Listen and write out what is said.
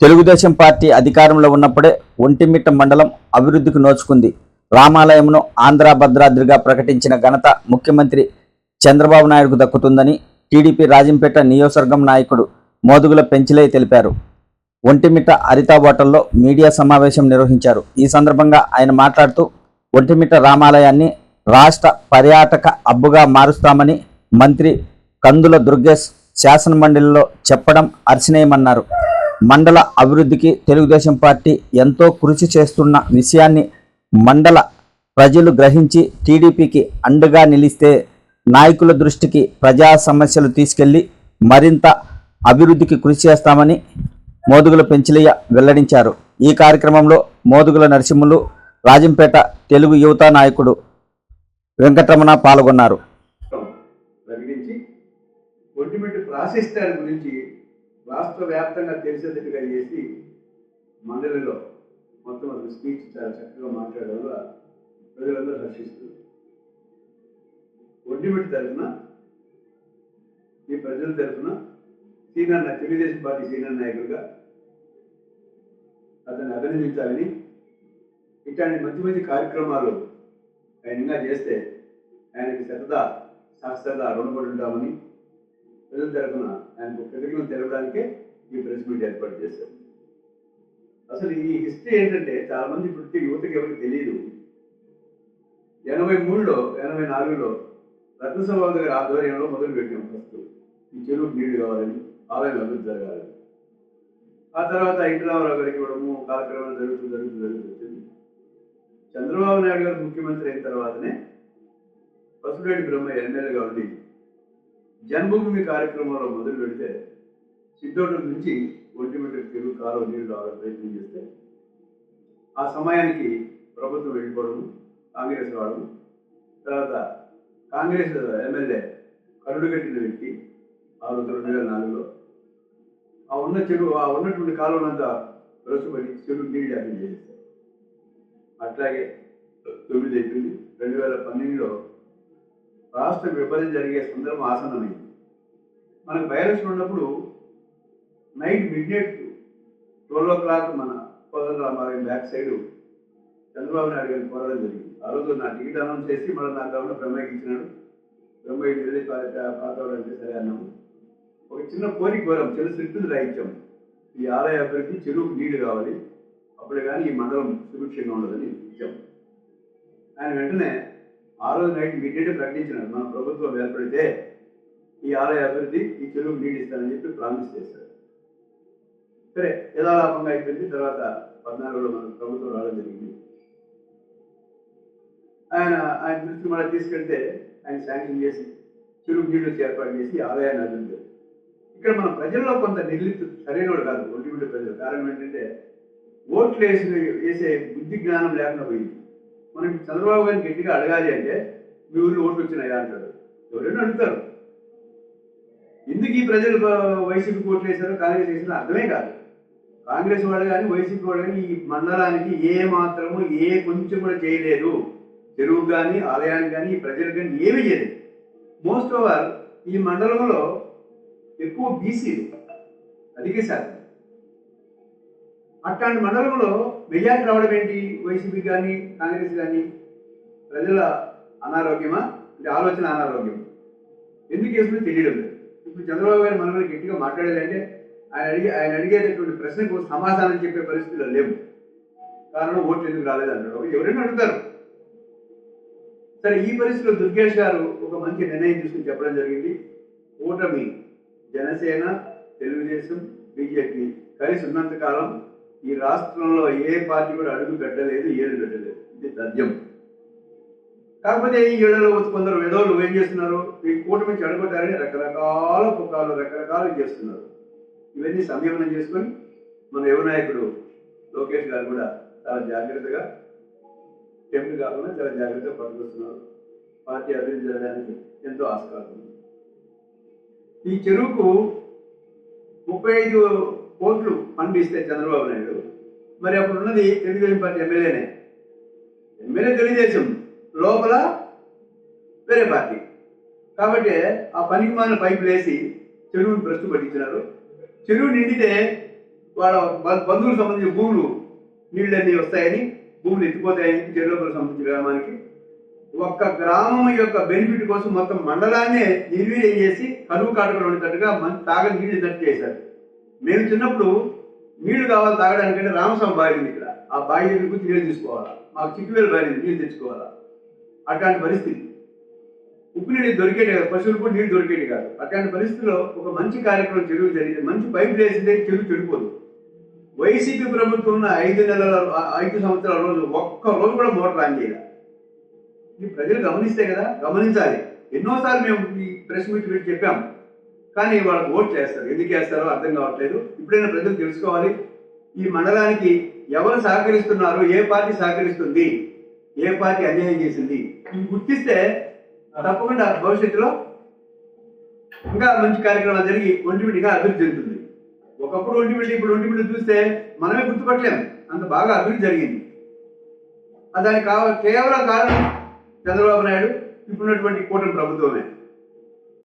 Telugu Desam party అధికారంలో ఉన్నప్పుడే ఒంటిమిట్ట మండలం అభివృద్ధికి నోచుకుంది. రామాలయంను ఆంధ్ర భద్రాద్రిగా ప్రకటించిన ఘనత ముఖ్యమంత్రి చంద్రబాబు నాయుడుకు దక్కుతుందని టీడీపీ రాజంపేట నియోజకవర్గం నాయకుడు మోదుగుల పెంచిలయ్య తెలిపారు. ఒంటిమిట్ట హరితా హోటల్లో మీడియా సమావేశం నిర్వహించారు. ఈ సందర్భంగా ఆయన మాట్లాడుతూ ఒంటిమిట్ట రామాలయాన్ని రాష్ట్ర పర్యాటక హబ్బుగా మారుస్తామని మంత్రి కందుల దుర్గేష్ శాసనమండలిలో చెప్పడం అర్చనీయమన్నారు మండల అభివృద్ధికి తెలుగుదేశం పార్టీ ఎంతో కృషి చేస్తున్న విషయాన్ని మండల ప్రజలు గ్రహించి టీడీపీకి అండగా నిలిస్తే నాయకుల దృష్టికి ప్రజా సమస్యలు తీసుకెళ్ళి మరింత అభివృద్ధికి కృషి చేస్తామని మోదుగుల పెంచలయ్య వెల్లడించారు. ఈ కార్యక్రమంలో మోదుగుల నరసింహులు రాజంపేట తెలుగు యువత నాయకుడు వెంకటరమణ పాల్గొన్నారు. రాష్ట్ర వ్యాప్తంగా తెలిసేటట్టుగా చేసి మండలిలో మొత్తం అతను స్పీచ్ చాలా చక్కగా మాట్లాడడం వల్ల ప్రజలందరూ హర్షిస్తున్నారు. ఒంటిమిట్టు తరఫున ఈ ప్రజల తరఫున సీనియర్ తెలుగుదేశం పార్టీ సీనియర్ నాయకులుగా అతన్ని అభినందించాలని ఇట్లాంటి మంచి మంచి కార్యక్రమాలు ఆయన ఇంకా చేస్తే ఆయనకి సరదా శాస్త్రదా రుణపడి ఉంటామని ప్రజల తరఫున ఆయనకు కృతజ్ఞతలు తెలపడానికే ఈ ప్రెస్ మీట్ ఏర్పాటు చేశారు. అసలు ఈ హిస్టరీ ఏంటంటే చాలా మంది ఇప్పుడు యువతకి ఎవరికి తెలియదు. ఎనభై మూడులో ఎనభై నాలుగులో రత్నసభ గారి ఆధ్వర్యంలో మొదలు పెట్టాం ఫస్ట్. ఈ చెరువుకు నీళ్ళు కావాలని ఆలయం అభివృద్ధి జరగాలని. ఆ తర్వాత ఇంద్రరామారావు గారికి ఇవ్వడము కార్యక్రమాలు జరుగుతూ జరుగుతూ జరుగుతూ వచ్చింది. చంద్రబాబు నాయుడు గారు ముఖ్యమంత్రి అయిన తర్వాతనే పసుపురెడ్డి బ్రహ్మయ్య ఎమ్మెల్యేగా ఉండి జన్మభూమి కార్యక్రమంలో మొదలు పెడితే సిద్ధోడు నుంచి ఒంటిమిట్ట తెలుగు కాలువ నీళ్ళు రావడం ప్రయత్నం చేస్తే ఆ సమయానికి ప్రభుత్వం వెళ్ళిపోవడం కాంగ్రెస్ రావడం తర్వాత కాంగ్రెస్ ఎమ్మెల్యే కరుడు కట్టిన వ్యక్తి ఆ రోజు రెండు వేల నాలుగులో ఆ ఉన్న చెరువు ఆ ఉన్నటువంటి కాలువనంతా రసుపడి చెరువు నీళ్ళు డ్యామేజ్ చేసేస్తారు అట్లాగే తొమ్మిది అయిపోయింది. రెండు వేల పన్నెండులో రాష్ట్ర విభజన జరిగే సందర్భం ఆసన్నమైంది మనకు వైరస్ ఉన్నప్పుడు night midnight twelve o'clock మన కోదండ బ్యాక్ సైడ్ చంద్రబాబు నాయుడు గారిని కోరడం జరిగింది. ఆ రోజు నా టికెట్ అనౌన్స్ చేసి మళ్ళీ నా కాకుండా బ్రహ్మయ్యకి ఇచ్చినాడు. బ్రహ్మయ్య వెళ్ళి పాతవాడంటే సరే అన్నాము ఒక చిన్న కోరిక కోరాం. చిన్న స్క్రిప్ట్ రాయించాము ఈ ఆలయ అభివృద్ధి చెరువుకు నీళ్ళు కావాలి. అప్పుడే కానీ ఈ మండలం సుభిక్షంగా ఉండదని ఇచ్చాం. ఆయన వెంటనే ఆ రోజు నైట్ మీడియట్ ప్రకటించినారు. మన ప్రభుత్వం ఏర్పడితే ఈ ఆలయ అభివృద్ధి ఈ చెరువు నీడిస్తానని చెప్పి ప్రామిస్ చేశారు. సరే యథాలాపంగా అయిపోయింది? తర్వాత పద్నాలుగులో మన ప్రభుత్వం రావడం జరిగింది. ఆయన ఆయన దృష్టి మళ్ళీ తీసుకెళ్తే ఆయన శాంక్షన్ చేసి చెరువు నీళ్ళు ఏర్పాటు చేసి ఆలయాన్ని అభివృద్ధి ఇక్కడ మన ప్రజల్లో కొంత నిర్లిప్త సరైనవాడు కాదు ఒంటి ప్రజలు. కారణం ఏంటంటే ఓట్లు వేసి వేసే బుద్ధి జ్ఞానం లేకుండా పోయింది. మనం చంద్రబాబు గారిని గట్టిగా అడగాలి అంటే మీ ఊరిలో ఓట్లు వచ్చినాయా? అంటారు ఎవరైనా అడుగుతారు. ఎందుకు ఈ ప్రజలు వైసీపీ ఓట్లు వేశారో కాంగ్రెస్ వేసిన అర్థమే కాదు. కాంగ్రెస్ వాళ్ళు కానీ వైసీపీ వాళ్ళు కానీ ఈ మండలానికి ఏ మాత్రము ఏ కొంచెం కూడా చేయలేదు. చెరువు కానీ ఆలయానికి కానీ ఈ ప్రజలకు కానీ ఏమీ చేయలేదు. మోస్ట్ ఓవర్ ఈ మండలంలో ఎక్కువ బీసీలు అధిక శాతం. అట్లాంటి మండలంలో మెజార్టీ రావడం ఏంటి? వైసీపీ కానీ కాంగ్రెస్ కానీ ప్రజల అనారోగ్యమా? అంటే ఆలోచన అనారోగ్యం. ఎందుకు వేసుకుని తెలియడం లేదు. ఇప్పుడు చంద్రబాబు గారు మన గట్టిగా మాట్లాడేదంటే ఆయన అడిగే ఆయన అడిగేటటువంటి ప్రశ్నకు సమాధానం చెప్పే పరిస్థితులు లేవు. కారణం ఓట్లు ఎందుకు రాలేదు అంటారు ఎవరైనా అడుగుతారు. సరే ఈ పరిస్థితిలో దుర్గేష్ గారు ఒక మంచి నిర్ణయం తీసుకుని చెప్పడం జరిగింది. ఓటమి జనసేన తెలుగుదేశం బీజేపీ కలిసి ఉన్నంతకాలం ఈ రాష్ట్రంలో ఏ పార్టీ కూడా అడుగు పెట్టలేదు ఏడు పెట్టలేదు. ఇది తథ్యం కాకపోతే ఈ ఏళ్ళలో కొందరు విధవులు ఏం చేస్తున్నారు? ఈ కూటమి చెడగొట్టారని రకరకాల పుకాలు రకరకాలు చేస్తున్నారు. ఇవన్నీ సంయమనం చేసుకొని మన యువ నాయకుడు లోకేష్ గారు కూడా చాలా జాగ్రత్తగా టెంపుల్ కాకుండా చాలా జాగ్రత్తగా పట్టుకొస్తున్నారు. పార్టీ అభివృద్ధి జరగడానికి ఎంతో ఆస్కారం ఈ చెరువుకు ముప్పై ఐదు కోట్లు పండిస్తే చంద్రబాబు నాయుడు. మరి అప్పుడు ఉన్నది తెలుగుదేశం పార్టీ ఎమ్మెల్యేనే. ఎమ్మెల్యే తెలుగుదేశం లోపల వేరే పార్టీ. కాబట్టి ఆ పనికి మాన పైపు వేసి చెరువుని ప్రశ్న పట్టించినారు. చెరువు నిండితే వాళ్ళ బంధువులకు సంబంధించిన భూములు నీళ్ళన్నీ వస్తాయని భూములు ఎత్తిపోతాయని చెరువులకు సంబంధించిన గ్రామానికి. ఒక్క గ్రామం యొక్క బెనిఫిట్ కోసం మొత్తం మండలాన్నే నిర్వీర్యం చేసి కరువు కాటకలు ఉండేటట్టుగా మన తాగ నీళ్ళు తట్టు చేశారు మేము చిన్నప్పుడు నీళ్ళు కావాలి తాగడానికంటే రామస్వామి బావి ఉంది ఇక్కడ. ఆ బావి దగ్గర కూర్చి నీళ్ళు తీసుకోవాలా? మాకు చిక్కువేలు బావి నీళ్ళు తెచ్చుకోవాలా? అట్లాంటి పరిస్థితి. ఉప్పు నీళ్ళు దొరికేది కాదు పశువులు కూడా నీళ్ళు దొరికేది కాదు. అట్లాంటి పరిస్థితిలో ఒక మంచి కార్యక్రమం చెరువు జరిగింది మంచి పైపు వేసిందే చెరువు చెడిపోదు. వైసీపీ ప్రభుత్వం ఉన్న ఐదు నెలల ఐదు సంవత్సరాల రోజు ఒక్క రోజు కూడా మోటార్ ఆన్ చేయాలి. ప్రజలు గమనిస్తే కదా గమనించాలి. ఎన్నోసార్లు మేము ఈ ప్రెస్ మీట్ చెప్పాము చెప్పాం. కానీ వాళ్ళకి ఓట్ చేస్తారు. ఎందుకు వేస్తారో అర్థం కావట్లేదు. ఇప్పుడైనా ప్రజలు తెలుసుకోవాలి. ఈ మండలానికి ఎవరు సహకరిస్తున్నారు? ఏ పార్టీ సహకరిస్తుంది? ఏ పార్టీ అన్యాయం చేసింది? ఇవి గుర్తిస్తే తప్పకుండా భవిష్యత్తులో ఇంకా మంచి కార్యక్రమాలు జరిగి ఒంటిమిటిగా అభివృద్ధి చెందుతుంది. ఒకప్పుడు ఒంటిమిటి ఇప్పుడు ఒంటిమిటి చూస్తే మనమే గుర్తుపట్టలేము అంత బాగా అభివృద్ధి జరిగింది. దానికి కావ కేవలం కారణం చంద్రబాబు నాయుడు ఇప్పుడున్నటువంటి కూటమి ప్రభుత్వమే.